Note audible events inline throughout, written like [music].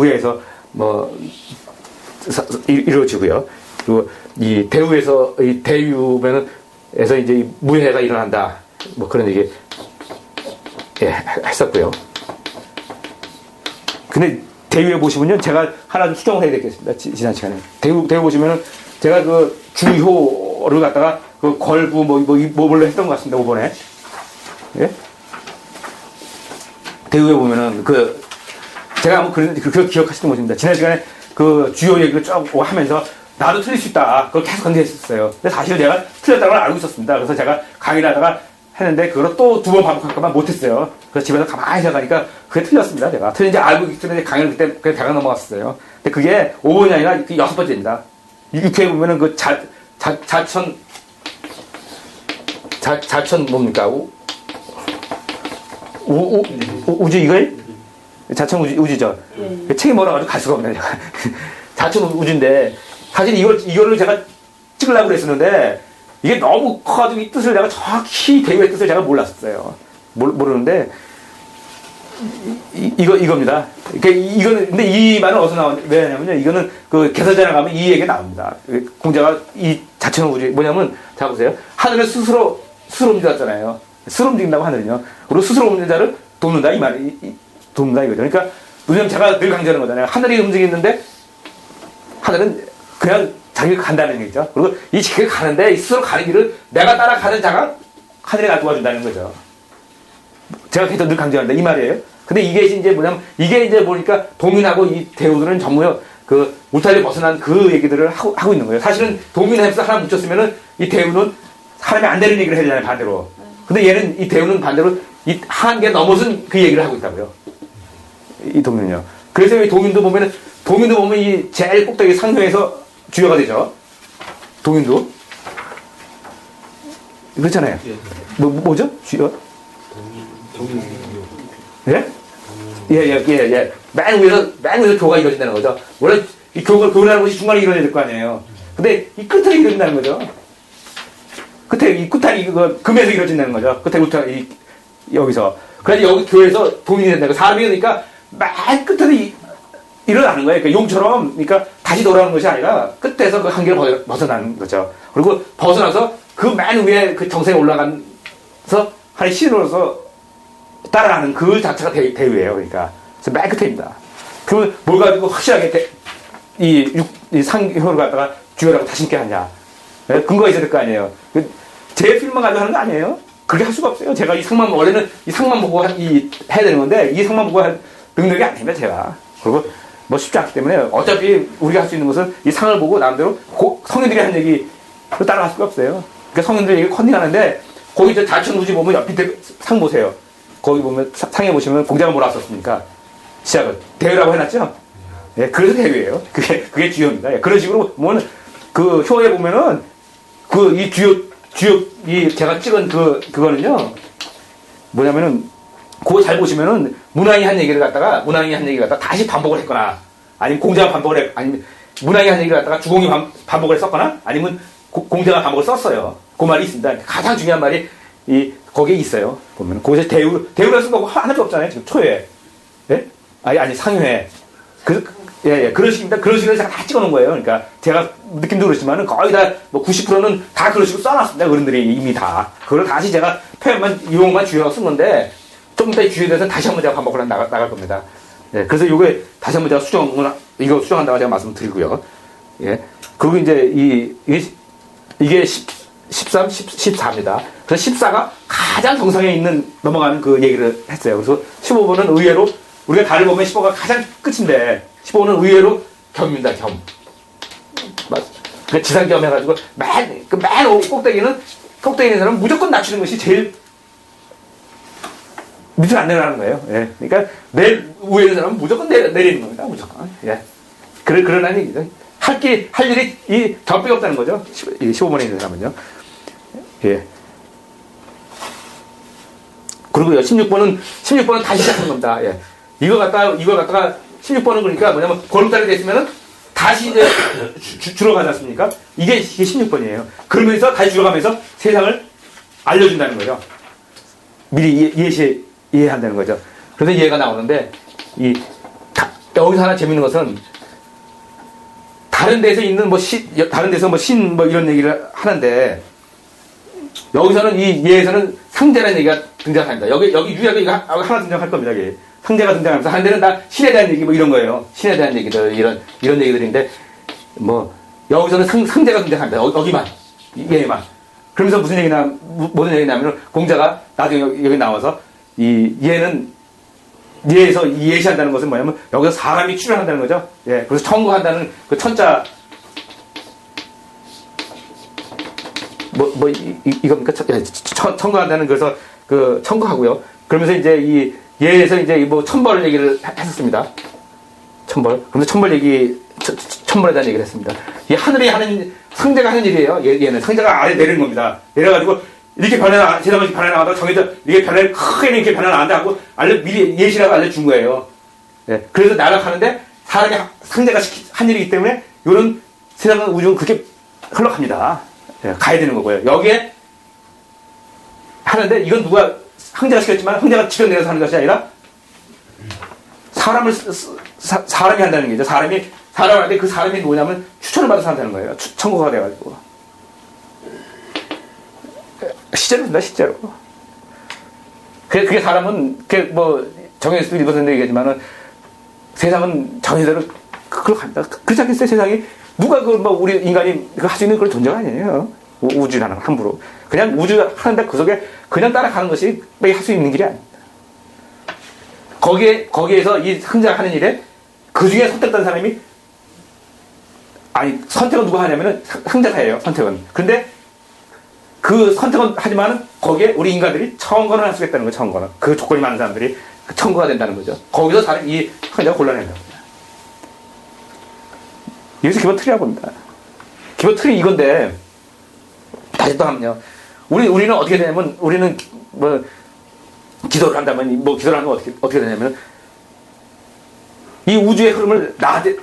우에서 뭐 이루어지고요. 그리고 이 대우에서 이 대유면은 에서 이제 이 무해가 일어난다. 뭐 그런 얘기 예, 했었고요. 근데 대유에 보시면요, 제가 하나 좀 수정을 해야 되겠습니다. 지- 지난 시간에 대우 대우 보시면은 제가 그 주효를 갖다가 그 걸부 뭐, 뭐, 뭐 뭘로 했던 것 같습니다. 5번에 예? 대우에 보면은 그 제가 뭐 그런 그, 그 기억하시는 것입니다. 지난 시간에 그 주요 얘기를 쭉 하면서 나도 틀릴 수 있다. 그걸 계속 건드렸었어요. 근데 사실 내가 틀렸다는 걸 알고 있었습니다. 그래서 제가 강의를 하다가 했는데 그걸 또 두 번 반복할까만 못했어요. 그래서 집에서 가만히 생각하니까 그게 틀렸습니다. 제가 틀린 지 알고 있기 때문에 강의를 그때 그냥 대강 넘어갔어요. 근데 그게 5번이 아니라 그 여섯 번째입니다. 6회에 보면은 그 자, 자, 자천 자, 자천 뭡니까? 우, 우, 우, 우, 우주 이거예요? 자천 우주, 우주죠. 그 책이 멀어가지고 갈 수가 없네, 제가. [laughs] 자천 우주인데, 사실 이걸, 이거를 제가 찍으려고 그랬었는데, 이게 너무 커가지고 이 뜻을 내가 정확히 대유의 뜻을 제가 몰랐었어요. 모르, 모르는데, 이, 이거, 이겁니다. 그러니까 이- 이거는, 근데 이 말은 어디서 나오냐, 왜냐면요. 이거는 그 개설전에 가면 이 얘기가 나옵니다. 공자가 이 자천 우주, 뭐냐면, 자 보세요. 하늘은 스스로, 스스로 움직였잖아요. 스스로 움직인다고 하늘은요. 그리고 스스로 움직이는 자를 돕는다, 이 말이, 이- 돕는다 이거죠. 그러니까, 왜냐면 제가 늘 강조하는 거잖아요. 하늘이 움직이는데, 하늘은 그냥 자기가 간다는 얘기죠. 그리고 이 자기가 가는데, 이 스스로 가는 길을 내가 따라가는 자가 하늘이 나 도와준다는 거죠. 제가 계속 늘 강조한다 이 말이에요. 근데 이게 이제 뭐냐면 이게 이제 보니까 동인하고 이 대우들은 전부 그 울타리 벗어난 그 얘기들을 하고, 하고 있는 거예요. 사실은 동인에서 하나 묻혔으면은 이 대우는 사람이 안 되는 얘기를 해야 되잖아요 반대로. 근데 얘는 이 대우는 반대로 이 한계 넘어선 그 얘기를 하고 있다고요. 이 동인은요. 그래서 이 동인도 보면은 동인도 보면 이 제일 꼭대기 상표에서 주요가 되죠. 동인도 그렇잖아요. 뭐 뭐죠? 주요? 예? 예, 예, 예, 예. 맨 위에서, 맨 위에서 교가 이루어진다는 거죠. 원래 이 교가, 교라는 것이 중간에 이루어져야 될 거 아니에요. 근데 이 끝에 이루어진다는 거죠. 끝에, 이 끝에 이거, 금에서 이루어진다는 거죠. 끝에 부터 이, 여기서. 그래서 여기 교회에서 동인이 된다고. 사람이 그러니까 맨 끝에서 이, 일어나는 거예요. 그러니까 용처럼, 그러니까 다시 돌아오는 것이 아니라 끝에서 그 한계를 벗어- 벗어나는 거죠. 그리고 벗어나서 그 맨 위에 그 정상에 올라가서 하나의 신으로서 따라가는 그 자체가 대, 대위예요. 그러니까. 그래서 맨 끝에입니다. 그러면 뭘 가지고 확실하게 대- 이, 육, 이 상효를 갖다가 주요라고 다시 있게 하냐. 예? 근거가 있어야 될 거 아니에요. 그제 필만 가지고 하는 거 아니에요? 그렇게 할 수가 없어요. 제가 이 상만, 원래는 이 상만 보고 하- 이, 해야 되는 건데, 이 상만 보고 할 능력이 아닙니다, 제가. 그리고 뭐 쉽지 않기 때문에 어차피 우리가 할 수 있는 것은 이 상을 보고 나름대로 고, 성인들이 한 얘기 따라갈 수가 없어요. 그러니까 성인들 얘기 컨닝하는데, 거기 저 자천 우지 보면 옆 밑에 상 보세요. 거기 보면 사- 상에 보시면 뭐라 썼습니까? 시작을 대회라고 해놨죠. 예, 그래서 대회예요. 그게 그게 주요입니다. 예, 그런 식으로 보면 그 효에 보면은 그 이 주요 주요 이 제가 찍은 그 그거는요 뭐냐면은 그거 잘 보시면은 문왕이 한 얘기를 갖다가 문왕이 한 얘기를 갖다가 다시 반복을 했거나 아니면 공자가 반복을 했 아니면 문왕이 한 얘기를 갖다가 주공이 반, 반복을 했었거나 아니면 고- 공자가 반복을 썼어요. 그 말이 있습니다. 가장 중요한 말이 이 거기에 있어요. 보면 거기서 대우 대우를 쓴거 하나도 없잖아요. 지금 초에 예? 아니 아니 상회 그 예, 예, 그런 식입니다. 그런 식으로 제가 다 찍어놓은 거예요. 그러니까 제가 느낌도 그렇지만은 거의 다 뭐 90%는 다 그런 식으로 써놨습니다. 어른들이 이미 다. 그걸 다시 제가 표현만 유용만 주요하고 쓴 건데 조금 이따 주요에 대해서 다시 한번 제가 반복을 한- 나가, 나갈 겁니다. 예, 그래서 이게 다시 한번 제가 수정을 이거 수정한다고 제가 말씀드리고요. 예, 그리고 이제 이 이게, 이게 10, 13, 10, 14입니다. 그래서 14가 가장 정상에 있는 넘어가는 그 얘기를 했어요. 그래서 15번은 의외로 우리가 달을 보면 15가 가장 끝인데 15는 의외로 겸입니다. 겸. 맞- 그 지상겸 해가지고 맨, 그맨 꼭대기는 꼭대기 있는 무조건 낮추는 것이 제일 밑으로 안 내려가는 거예요. 예. 그러니까 내 위에 있는 사람은 무조건 내, 내리는 겁니다. 무조건. 예. 그래, 그러라는 얘기죠. 할 게, 할 일이 이 덕배가 없다는 거죠. 15번에 있는 사람은요. 예. 그리고요, 16번은, 16번은 다시 시작하는 겁니다. 예. 이거 갖다가, 이걸 갖다가 16번은 그러니까 뭐냐면, 보름달이 됐으면은 다시 이제 줄어가지 않습니까? 이게, 이게 16번이에요. 그러면서 다시 줄어가면서 세상을 알려준다는 거죠. 미리 예, 예시, 이해한다는 거죠. 그래서 이해가 나오는데, 이, 다- 여기서 하나 재밌는 것은 다른 데서 있는 뭐 시, 다른 데서 뭐 신 뭐 이런 얘기를 하는데 여기서는 이 예에서는 상제라는 얘기가 등장합니다. 여기 여기 유약이 이거 하- 하나 등장할 겁니다. 여기 상제가 등장하면서 한 데는 다 신에 대한 얘기 뭐 이런 거예요. 신에 대한 얘기들 이런 이런 얘기들인데 뭐 여기서는 상, 상제가 등장합니다. 여, 여기만 예만. 그러면서 무슨 얘기나 무- 무슨 얘기냐면 공자가 나중에 여기 나와서 이 얘는 예에서 이 예시한다는 것은 뭐냐면 여기서 사람이 출연한다는 거죠. 예, 그래서 청구한다는 그 천자 뭐, 뭐, 이겁니까? 청- 예, 청- 청구한다는 그래서 그 청구하고요. 그러면서 이제 이 예에서 이제 뭐 천벌 얘기를 하- 했었습니다. 천벌. 그러면서 천벌 얘기, 천- 천벌에 대한 얘기를 했습니다. 이 하늘이 하는, 상대가 하는 일이에요. 얘, 얘는. 상대가 아래 내리는 겁니다. 내려가지고 이렇게 변해, 세상이 변해나가다 정해서 이게 변해, 크게 이렇게 변해나간다 하고 알려, 미리 예시라고 알려준 거예요. 예, 그래서 날아가는데 사람이 하- 상대가 시키, 한 일이기 때문에 이런 세상은 우주는 그렇게 흘러갑니다. 예, 가야 되는 거고요. 여기에 하는데 이건 누가 황제가 시켰지만 황제가 직접 내려서 하는 것이 아니라 사람을 사, 사람이 한다는 게죠. 사람이 사람한테 그 사람이 뭐냐면 추천을 받아서 한다는 거예요. 추- 청구가 돼가지고 된다 실제로. 그게, 그게 사람은 그게 뭐 정해수 읽었는데 얘기하지만은 세상은 정해대로 그걸 갑니다. 그렇지 않겠어요 세상이 누가 그 뭐 우리 인간이 할 수 있는 그런 존재가 아니에요. 우- 우주라는 건 함부로 그냥 우주 하는데 그 속에 그냥 따라가는 것이 할 수 있는 길이 아닙니다. 거기에 거기에서 이 흥자가 하는 일에 그 중에 선택된 사람이 아니 선택은 누가 하냐면은 흥자가 해요 선택은. 근데 그 선택은 하지만 거기에 우리 인간들이 청건을 할 수 있다는 거예요 청건을 그 조건이 많은 사람들이 그 청구가 된다는 거죠. 거기서 사람 이 흥자가 곤란해요. 여기서 기본 틀이라고 봅니다. 기본 틀이 이건데 다시 또 하면요. 우리 우리는 어떻게 되냐면 우리는 뭐 기도를 한다면 뭐 기도를 하면 어떻게 어떻게 되냐면 이 우주의 흐름을 나한테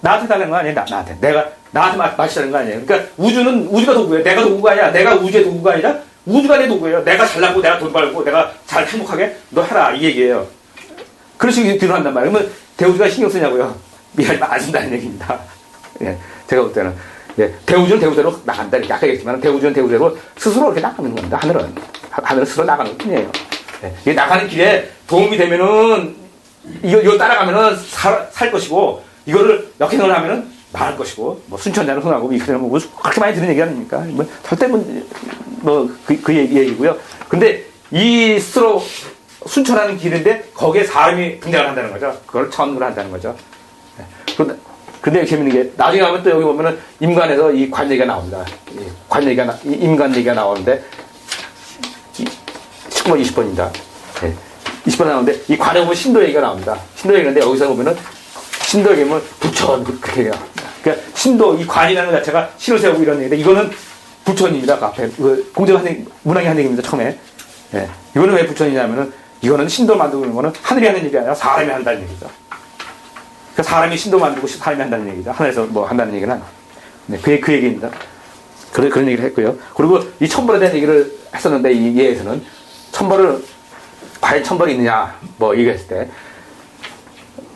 나한테 달라는 거 아니에요? 나, 나한테 내가 나한테 마, 마시자는 거 아니에요? 그러니까 우주는 우주가 도구예요. 내가 도구가 아니라 내가 우주의 도구가 아니라 우주가 내 도구예요. 내가 잘나고 내가 돈 벌고 내가 잘 행복하게 너 해라 이 얘기예요. 그런 식으로 기도를 한단 말이에요. 그러면 대우주가 신경 쓰냐고요? [laughs] 미안하지만 안 쓴다는 얘기입니다. [laughs] 예, 제가 볼 때는. 예, 대우주는 대우대로 나간다. 이렇게 아까 얘기했지만 대우주는 대우대로 스스로 이렇게 나가는 겁니다. 하늘은. 하- 하늘은 스스로 나가는 것 뿐이에요. 예, 이게 나가는 길에 도움이 되면은 이거, 이거 따라가면은 살, 살 것이고 이거를 역행을 하면은 망할 것이고 뭐 순천자는 흥하고 이크는 뭐 그렇게 많이 듣는 얘기 아닙니까? 뭐 절대 뭐그 그 얘기, 얘기고요. 근데 이 스스로 순천하는 길인데 거기에 사람이 등장을 한다는 거죠. 그걸 천을 한다는 거죠. 예. 그런데 근데 재밌는 게 나중에 가면 또 여기 보면은 임관에서 이 관 얘기가 나옵니다. 이관 얘기가 나, 이 임관 얘기가 나오는데 19번 20번입니다. 예. 20번 나오는데 이 관에 보면 신도 얘기가 나옵니다. 신도 얘기인데 여기서 보면은 얘기면 부천 그- 그렇게 나옵니다. 그러니까 신도 이 관이라는 것 자체가 신을 세우고 이런 얘기인데 이거는 부천입니다. 그 앞에 그 공제가 한 얘기, 문학이 한 얘기입니다. 처음에. 예. 이거는 왜 부천이냐면은 이거는 신도 있는 거는 하늘이 하는 일이 아니라 사람이 한다는 얘기죠. 그 사람이 신도 만들고 사람이 한다는 얘기죠. 하늘에서 뭐 한다는 얘기는. 네, 그, 그 얘기입니다. 그런, 그런 얘기를 했고요. 그리고 이 천벌에 대한 얘기를 했었는데, 이 예에서는 천벌을, 과연 천벌이 있느냐, 뭐, 얘기했을 때.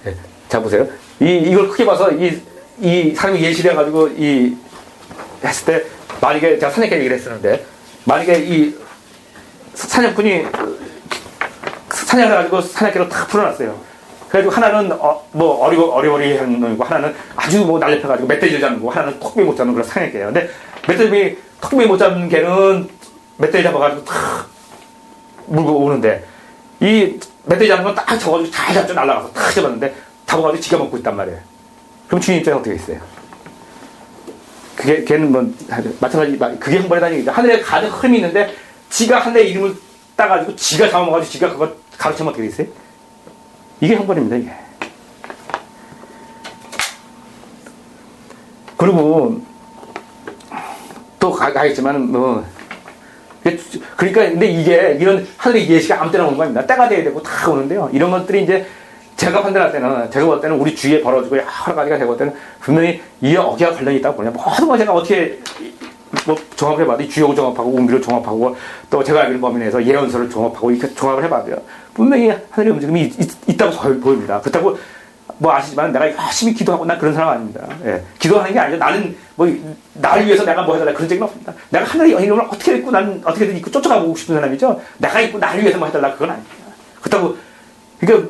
예, 자, 보세요. 이, 이걸 크게 봐서 이, 이 사람이 예시를 해가지고 이, 했을 때, 만약에 제가 사냥개 얘기를 했었는데, 만약에 이 사냥꾼이 사냥을 해가지고 사냥개로 탁 풀어놨어요. 그래가지고 하나는 어, 뭐 어리고 어리어리한 놈이고 하나는 아주 뭐 날렵해가지고 멧돼지 잡는 거 하나는 톡비 못 잡는 그런 사냥개예요. 근데 멧돼지 톡비 못 잡는 개는 멧돼지 잡아가지고 탁 물고 오는데 이 멧돼지 잡는 건 딱 잡아가지고 잘 잡죠 날라가서 탁 잡았는데 잡아가지고 지가 먹고 있단 말이에요. 그럼 주인 입장에 어떻게 있어요? 그게 걔는 뭐 마찬가지 그게 형벌이라는 얘기죠. 하늘에 가는 흐름이 있는데 지가 하늘의 이름을 따가지고 지가 잡아먹어가지고 지가 그거 가르치면 어떻게 되겠어요? 이게 형벌입니다, 이게. 그리고, 또 가, 가겠지만, 뭐, 그러니까, 근데 이게, 이런 하늘의 예시가 아무 때나 오는 거 아닙니다. 때가 돼야 되고 다 오는데요. 이런 것들이 이제, 제가 판단할 때는, 제가 볼 때는 우리 주위에 벌어지고 여러 가지가 볼 때는 분명히 이에 어기와 관련이 있다고 보냐. 모든 걸 제가 어떻게, 뭐, 종합해 봐도, 이 주요 종합하고, 운기를 종합하고, 또 제가 알기는 범위 내에서 예언서를 종합하고, 이렇게 종합을 해봐도요. 분명히 하늘의 움직임이 있, 다고 보입니다. 그렇다고 뭐 아시지만 내가 열심히 기도하고 난 그런 사람 아닙니다. 예. 기도하는 게 아니라 나는 뭐 나를 위해서 내가 뭐 해달라 그런 적은 없습니다. 내가 하늘의 영향을 어떻게 입고 난 어떻게든 입고 쫓아가고 싶은 사람이죠. 내가 입고 나를 위해서 뭐 해달라 그건 아닙니다. 그렇다고 그러니까